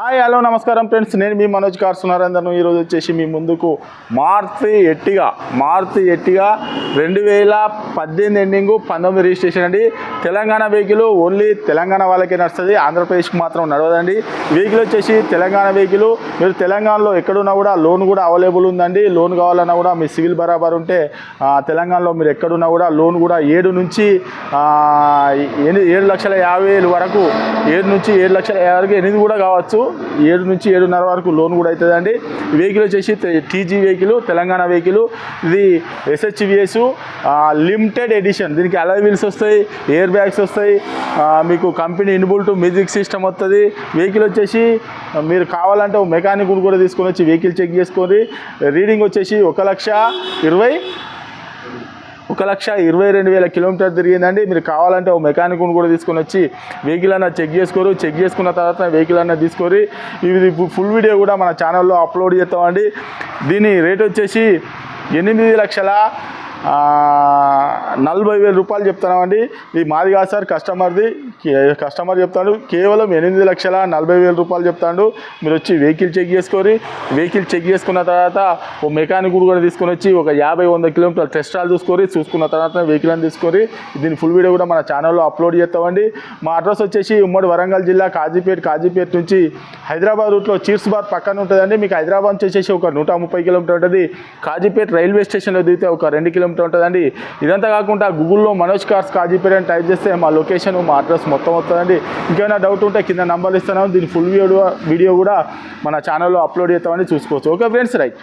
Hi hello నమస్కారం friends. నేను మీ Manoj car సునారేందర్ను ఈరోజు వచ్చేసి మీ ముందుకు మార్తి ఎట్టిగా మార్తి ఎట్టిగా రెండు వేల పద్దెనిమిది ఎండింగ్ పంతొమ్మిది రిజిస్ట్రేషన్ అండి. తెలంగాణ వెహికల్ ఓన్లీ తెలంగాణ వాళ్ళకే నడుస్తుంది. ఆంధ్రప్రదేశ్కి మాత్రం నడవదండి. వెహికల్ వచ్చేసి తెలంగాణ వెహికల్. మీరు తెలంగాణలో ఎక్కడున్నా కూడా లోన్ కూడా అవైలబుల్ ఉందండి. లోన్ కావాలన్నా కూడా మీ సివిల్ బరాబర్ ఉంటే తెలంగాణలో మీరు ఎక్కడున్నా కూడా లోన్ కూడా ఏడు నుంచి ఏడు లక్షల యాభై వేలు వరకు ఏడు నుంచి ఏడు లక్షల యాభై వరకు ఎనిమిది కూడా కావచ్చు. ఏడు నుంచి ఏడున్నర వరకు లోన్ కూడా అవుతుందండి. వెహికల్ వచ్చేసి టీజీ వెహికల్ తెలంగాణ వెహికల్ ఇది ఎస్హెచ్విఎస్ లిమిటెడ్ ఎడిషన్ దీనికి అలై వీల్స్ వస్తాయి ఎయిర్ బ్యాగ్స్ వస్తాయి మీకు కంపెనీ ఇన్బుల్ట్ మ్యూజిక్ సిస్టమ్ వస్తుంది వెహికల్ వచ్చేసి మీరు కావాలంటే మెకానిక్ కూడా తీసుకొని వచ్చి వెహికల్ చెక్ చేసుకొని రీడింగ్ వచ్చేసి ఒక లక్ష ఇరవై ఒక లక్ష ఇరవై రెండు వేల కిలోమీటర్ తిరిగిందండి. మీరు కావాలంటే ఒక మెకానిక్ కూడా తీసుకొని వచ్చి వెహికల్ అన్న చెక్ చేసుకోరు. చెక్ చేసుకున్న తర్వాత వెహికల్ అన్న తీసుకొని ఇది ఫుల్ వీడియో కూడా మన ఛానల్లో అప్లోడ్ చేస్తామండి. దీని రేట్ వచ్చేసి ఎనిమిది లక్షల నలభై వేల రూపాయలు చెప్తున్నామండి. ఇది మాది కాదు సార్ కస్టమర్ది కస్టమర్ చెప్తాడు కేవలం ఎనిమిది లక్షల నలభై వేల రూపాయలు చెప్తాడు. మీరు వచ్చి వెహికల్ చెక్ చేసుకొని వెహికల్ చెక్ చేసుకున్న తర్వాత ఓ మెకానిక్ కూడా తీసుకొని వచ్చి ఒక యాభై వంద కిలోమీటర్ల టెస్టాలు చూసుకొని చూసుకున్న తర్వాత వెహికల్ అని తీసుకొని దీని ఫుల్ వీడియో కూడా మన ఛానల్లో అప్లోడ్ చేస్తామండి. మా అడ్రస్ వచ్చేసి ఉమ్మడి వరంగల్ జిల్లా కాజీపేట కాజీపేట నుంచి హైదరాబాద్ రూట్లో చీర్స్ బార్ పక్కన ఉంటుందండి. మీకు హైదరాబాద్ నుంచి వచ్చేసి ఒక నూట ముప్పై కిలోమీటర్ ఉంటుంది. కాజీపేట రైల్వే స్టేషన్లో దిగితే ఒక రెండు కిలోమీటర్ ఉంటుందండి. ఇదంతా కాకుండా గూగుల్లో మనోజ్ కార్స్ కాజీపేట అని టైప్ చేస్తే మా లొకేషన్ మా అడ్రస్ మొత్తం వస్తుందండి. ఇంకేమైనా డౌట్ ఉంటే కింద నంబర్ ఇస్తున్నాము దీని ఫుల్ వీడియో వీడియో కూడా మన ఛానల్లో అప్లోడ్ చేస్తామని చూసుకోవచ్చు. Okay friends right.